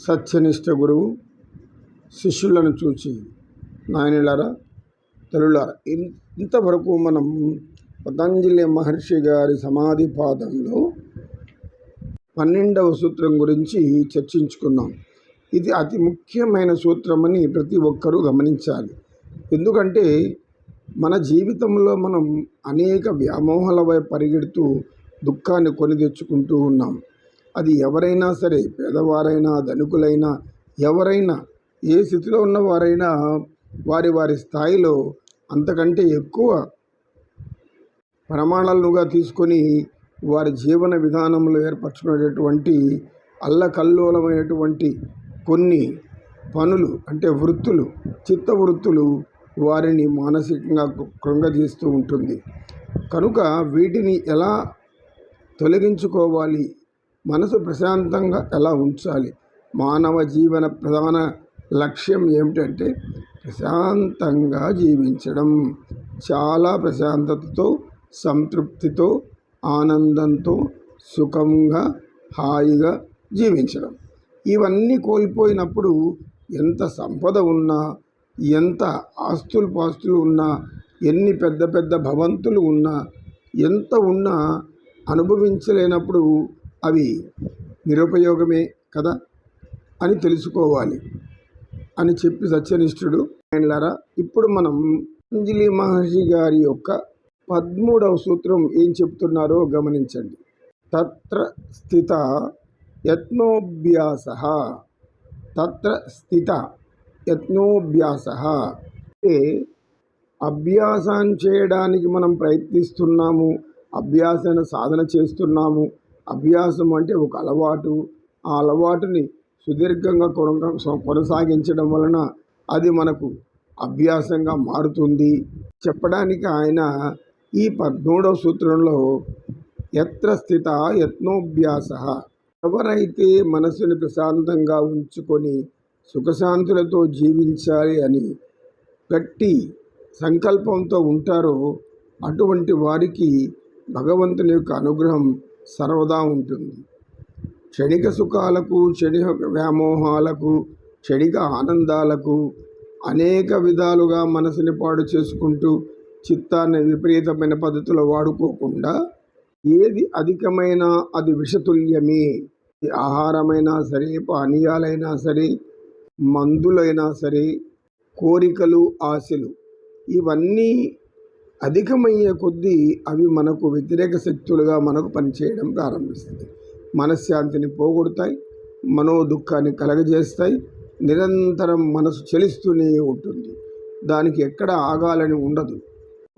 సత్యనిష్ట గురువు శిష్యులను చూచి నాయనులారా తల్లులారా ఇన్- ఇంతవరకు మనం పతంజలి మహర్షి గారి సమాధి పాదంలో పన్నెండవ సూత్రం గురించి చర్చించుకున్నాం. ఇది అతి ముఖ్యమైన సూత్రమని ప్రతి ఒక్కరూ గమనించాలి. ఎందుకంటే మన జీవితంలో మనం అనేక వ్యామోహాల వైపు పరిగెడుతూ దుఃఖాన్ని కొని తెచ్చుకుంటూ ఉన్నాం. అది ఎవరైనా సరే పేదవారైనా ధనికులైనా ఎవరైనా ఏ స్థితిలో ఉన్నవారైనా వారి వారి స్థాయిలో అంతకంటే ఎక్కువ ప్రమాణాలుగా తీసుకొని వారి జీవన విధానంలో ఏర్పరచుకునేటటువంటి అల్లకల్లోలమైనటువంటి కొన్ని పనులు అంటే వృత్తులు చిత్త వృత్తులు వారిని మానసికంగా కృ- కృంగదీస్తూ ఉంటుంది. కనుక వీటిని ఎలా తొలగించుకోవాలి మనసు ప్రశాంతంగా ఎలా ఉంచాలి? మానవ జీవన ప్రధాన లక్ష్యం ఏమిటంటే ప్రశాంతంగా జీవించడం. చాలా ప్రశాంతతతో సంతృప్తితో ఆనందంతో సుఖంగా హాయిగా జీవించడం. ఇవన్నీ కోల్పోయినప్పుడు ఎంత సంపద ఉన్నా ఎంత ఆస్తులు పాస్తులు ఉన్నా ఎన్ని పెద్ద పెద్ద భవంతులు ఉన్నా ఎంత ఉన్నా అనుభవించలేనప్పుడు అవి నిరుపయోగమే కదా అని తెలుసుకోవాలి అని చెప్పి సత్యనిష్ఠుడు ఆయనలారా ఇప్పుడు మనం అంజలి మహర్షి గారి యొక్క పదమూడవ సూత్రం ఏం చెప్తున్నారో గమనించండి. తత్ర స్థిత యత్నోభ్యాస తత్ర స్థిత యత్నోభ్యాస. అంటే అభ్యాసం చేయడానికి మనం ప్రయత్నిస్తున్నాము అభ్యాసాన్ని సాధన చేస్తున్నాము అభ్యాసం అంటే ఒక అలవాటు. ఆ అలవాటుని సుదీర్ఘంగా కొనసాగించడం వలన అది మనకు అభ్యాసంగా మారుతుంది. చెప్పడానికి ఆయన ఈ పద్మూడవ సూత్రంలో ఎత్ర స్థిత యత్నోభ్యాస. ఎవరైతే మనసుని ప్రశాంతంగా ఉంచుకొని సుఖశాంతులతో జీవించాలి అని గట్టి సంకల్పంతో ఉంటారో అటువంటి వారికి భగవంతుని యొక్క అనుగ్రహం సర్వదా ఉంటుంది. క్షణిక సుఖాలకు క్షణిక వ్యామోహాలకు క్షణిక ఆనందాలకు అనేక విధాలుగా మనసుని పాడు చేసుకుంటూ చిత్తాన్ని విపరీతమైన పద్ధతిలో వాడుకోకుండా ఏది అధికమైనా అది విషతుల్యమే. ఆహారమైనా సరే పానీయాలైనా సరే మందులైనా సరే కోరికలు ఆశలు ఇవన్నీ అధికమయ్యే కొద్దీ అవి మనకు వ్యతిరేక శక్తులుగా మనకు పనిచేయడం ప్రారంభిస్తాయి. మనశ్శాంతిని పోగొడతాయి మనో దుఃఖాన్ని కలగజేస్తాయి నిరంతరం మనసు చలిస్తూనే ఉంటుంది. దానికి ఎక్కడ ఆగాలని ఉండదు.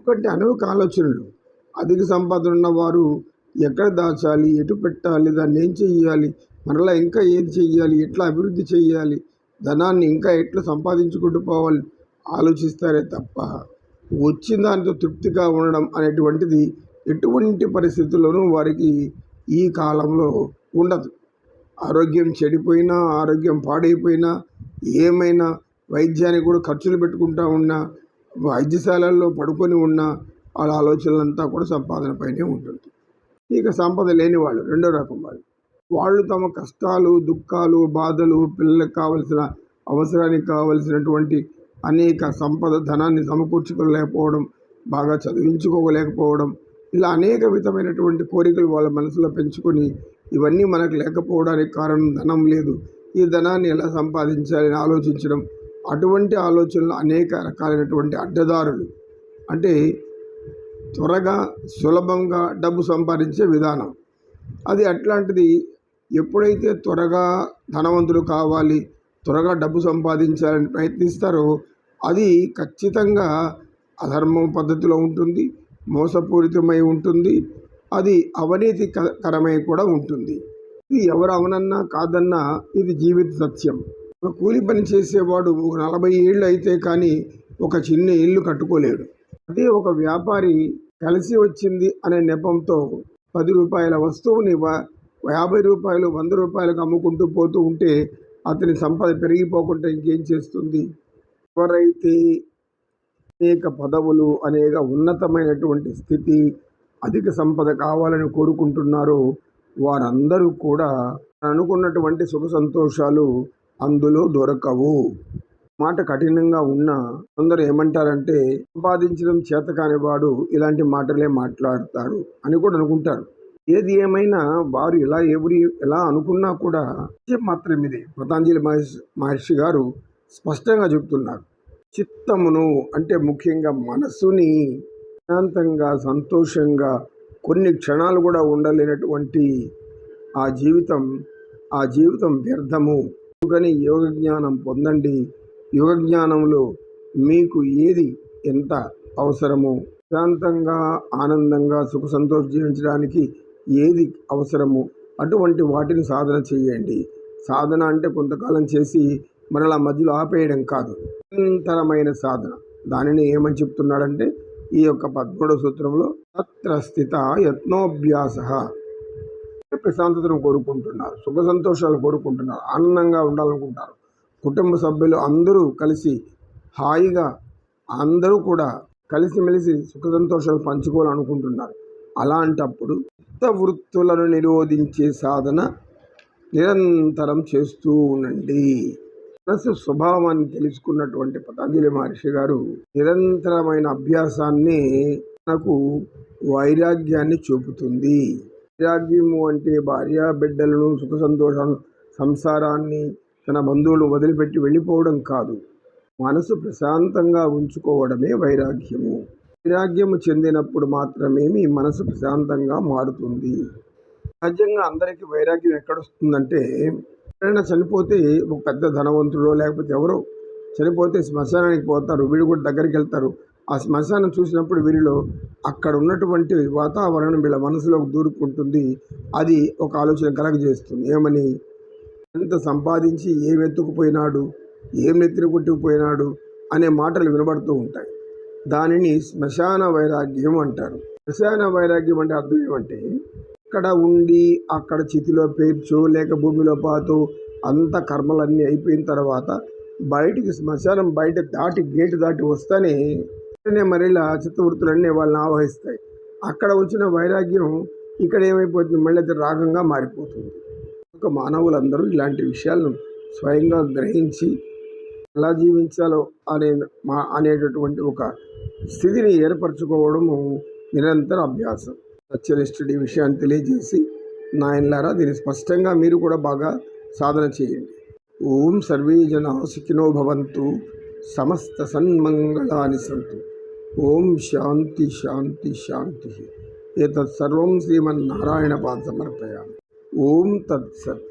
ఒకటి అనేక ఆలోచనలు. అధిక సంపాదన ఉన్నవారు ఎక్కడ దాచాలి ఎటు పెట్టాలి దాన్ని ఏం చెయ్యాలి మరలా ఇంకా ఏది చెయ్యాలి ఎట్లా అభివృద్ధి చెయ్యాలి ధనాన్ని ఇంకా ఎట్లా సంపాదించుకుంటూ పోవాలి ఆలోచిస్తారే తప్ప వచ్చిన దానితో తృప్తిగా ఉండడం అనేటువంటిది ఎటువంటి పరిస్థితుల్లోనూ వారికి ఈ కాలంలో ఉండదు. ఆరోగ్యం చెడిపోయినా ఆరోగ్యం పాడైపోయినా ఏమైనా వైద్యానికి కూడా ఖర్చులు పెట్టుకుంటా ఉన్నా వైద్యశాలల్లో పడుకొని ఉన్న వాళ్ళ ఆలోచనలంతా కూడా సంపాదన పైనే ఉంటుంది. ఇక సంపద లేని వాళ్ళు రెండో రకం వాళ్ళు. వాళ్ళు తమ కష్టాలు దుఃఖాలు బాధలు పిల్లలకు కావలసిన అవసరానికి కావలసినటువంటి అనేక సంపద ధనాన్ని సమకూర్చుకోలేకపోవడం బాగా చదివించుకోలేకపోవడం ఇలా అనేక విధమైనటువంటి కోరికలు వాళ్ళ మనసులో పెంచుకొని ఇవన్నీ మనకు లేకపోవడానికి కారణం ధనం లేదు. ఈ ధనాన్ని ఎలా సంపాదించాలని ఆలోచించడం అటువంటి ఆలోచనలు అనేక రకాలైనటువంటి అడ్డదారులు. అంటే త్వరగా సులభంగా డబ్బు సంపాదించే విధానం. అది అట్లాంటిది ఎప్పుడైతే త్వరగా ధనవంతులు కావాలి త్వరగా డబ్బు సంపాదించాలని ప్రయత్నిస్తారో అది ఖచ్చితంగా అధర్మం పద్ధతిలో ఉంటుంది మోసపూరితమై ఉంటుంది అది అవినీతి క- కరమై కూడా ఉంటుంది. ఇది ఎవరు అవనన్నా కాదన్నా ఇది జీవిత సత్యం. ఒక కూలి పని చేసేవాడు ఒక నలభై ఏళ్ళు అయితే కానీ ఒక చిన్న ఇల్లు కట్టుకోలేడు. అదే ఒక వ్యాపారి కలిసి వచ్చింది అనే నెపంతో పది రూపాయల వస్తువుని యాభై రూపాయలు వంద రూపాయలకు అమ్ముకుంటూ పోతూ ఉంటే అతని సంపద పెరిగిపోకుండా ఇంకేం చేస్తుంది? ఎవరైతే అనేక పదవులు అనేక ఉన్నతమైనటువంటి స్థితి అధిక సంపద కావాలని కోరుకుంటున్నారో వారందరూ కూడా అనుకున్నటువంటి సుఖ సంతోషాలు అందులో దొరకవు. మాట కఠినంగా ఉన్నా కొందరు ఏమంటారంటే సంపాదించడం చేత కానివాడు ఇలాంటి మాటలే మాట్లాడతాడు అని కూడా అనుకుంటారు. ఏది ఏమైనా వారు ఇలా ఎవరు ఎలా అనుకున్నా కూడా మాత్రం ఇది. పతాంజలి మహర్షి మహర్షి గారు స్పష్టంగా చెప్తున్నారు. చిత్తమును అంటే ముఖ్యంగా మనస్సుని శాంతంగా సంతోషంగా కొన్ని క్షణాలు కూడా ఉండలేనటువంటి ఆ జీవితం ఆ జీవితం వ్యర్థము. కానీ యోగ జ్ఞానం పొందండి. యోగ జ్ఞానంలో మీకు ఏది ఎంత అవసరమో శాంతంగా ఆనందంగా సుఖ సంతోషం జీవించడానికి ఏది అవసరమో? అటువంటి వాటిని సాధన చేయండి. సాధన అంటే కొంతకాలం చేసి మరలా మధ్యలో ఆపేయడం కాదు. నిరంతరమైన సాధన. దానిని ఏమని చెప్తున్నాడంటే ఈ యొక్క పద్మూడవ సూత్రంలో తత్ర స్థిత యత్నోభ్యాస ప్రశాంతతను కోరుకుంటున్నారు. సుఖ సంతోషాలు కోరుకుంటున్నారు. ఆనందంగా ఉండాలనుకుంటారు. కుటుంబ సభ్యులు అందరూ కలిసి హాయిగా అందరూ కూడా కలిసిమెలిసి సుఖ సంతోషాలు పంచుకోవాలనుకుంటున్నారు. అలాంటప్పుడు వృత్తులను నిరోధించే సాధన నిరంతరం చేస్తూ ఉండండి. మనసు స్వభావాన్ని తెలుసుకున్నటువంటి పతంజలి మహర్షి గారు నిరంతరమైన అభ్యాసాన్ని మనకు వైరాగ్యాన్ని చూపుతుంది. వైరాగ్యము అంటే భార్య బిడ్డలను సుఖ సంతోషం సంసారాన్ని తన బంధువులు వదిలిపెట్టి వెళ్ళిపోవడం కాదు. మనసు ప్రశాంతంగా ఉంచుకోవడమే వైరాగ్యము. వైరాగ్యము చెందినప్పుడు మాత్రమే మీ మనసు ప్రశాంతంగా మారుతుంది. సహజంగా అందరికీ వైరాగ్యం ఎక్కడొస్తుందంటే ఎవరైనా చనిపోతే ఒక పెద్ద ధనవంతుడో లేకపోతే ఎవరో చనిపోతే శ్మశానానికి పోతారు వీళ్ళు కూడా దగ్గరికి వెళ్తారు. ఆ శ్మశానం చూసినప్పుడు వీరిలో అక్కడ ఉన్నటువంటి వాతావరణం వీళ్ళ మనసులోకి దూరుకుంటుంది. అది ఒక ఆలోచన కలగజేస్తుంది. ఏమని? ఎంత సంపాదించి ఏం ఎత్తుకుపోయినాడు ఏం నెత్తిన కొట్టుకుపోయినాడు అనే మాటలు వినబడుతూ ఉంటాయి. దానిని శ్మశాన వైరాగ్యం అంటారు. శ్మశాన వైరాగ్యం అంటే అర్థం ఏమంటే అక్కడ ఉండి అక్కడ చితిలో పేర్చో లేక భూమిలో పాతో అంత కర్మలన్నీ అయిపోయిన తర్వాత బయటికి శ్మశానం బయట దాటి గేటు దాటి వస్తేనే వెంటనే మరిలా చిత్తవృత్తులన్నీ వాళ్ళని ఆవహిస్తాయి. అక్కడ వచ్చిన వైరాగ్యం ఇక్కడ ఏమైపోతుంది? మళ్ళీ అది రాగంగా మారిపోతుంది. ఒక మానవులందరూ ఇలాంటి విషయాలను స్వయంగా గ్రహించి ఎలా జీవించాలో అనే మా అనేటటువంటి ఒక స్థితిని ఏర్పరచుకోవడము నిరంతర అభ్యాసం. సత్యనిష్ఠుడి విషయాన్ని తెలియజేసి నాయనలారా దీన్ని స్పష్టంగా మీరు కూడా బాగా సాధన చేయండి. ఓం సర్వే జన సుఖినో భవంతు సమస్త సన్మంగళాని సంతు. ఓం శాంతి శాంతి శాంతి. ఏతత్ సర్వం శ్రీమన్నారాయణ పాద సమర్పయామి ఓం తత్సత్.